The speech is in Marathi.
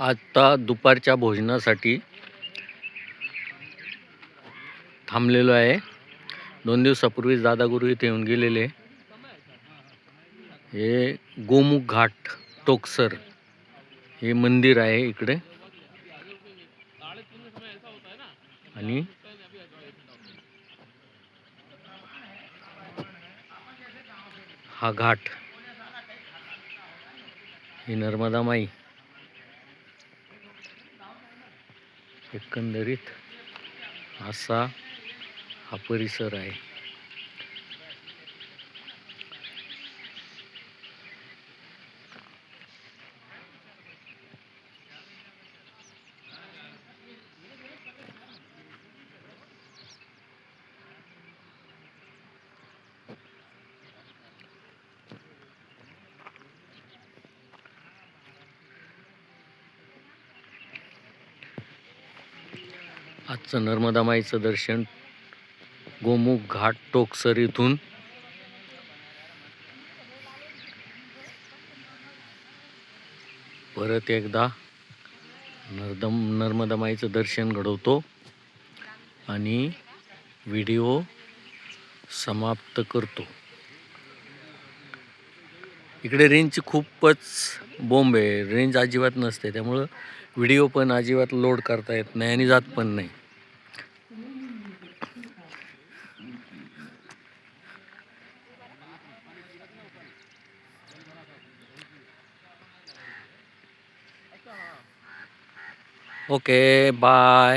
आता दुपारच्या भोजनासाठी थांबलेलो आहे. दोन दिवसापूर्वीच दादागुरु इथे येऊन गेलेले. हे गोमुख घाट टोकसर हे मंदिर आहे इकडे. आणि हा घाट. ही नर्मदा माई. एकंदरीत असा हा परिसर आहे. आजचं नर्मदा माईचं दर्शन गोमुख घाट टोकसर इथून. परत एकदा नर्दम नर्मदा माईचं दर्शन घडवतो आणि व्हिडिओ समाप्त करतो. इकडे रेंजची खूपच बोंब आहे. रेंज अजिबात नसते. त्यामुळं व्हिडिओ पण अजिबात लोड करता येत नाही आणि जात पण नाही. Okay bye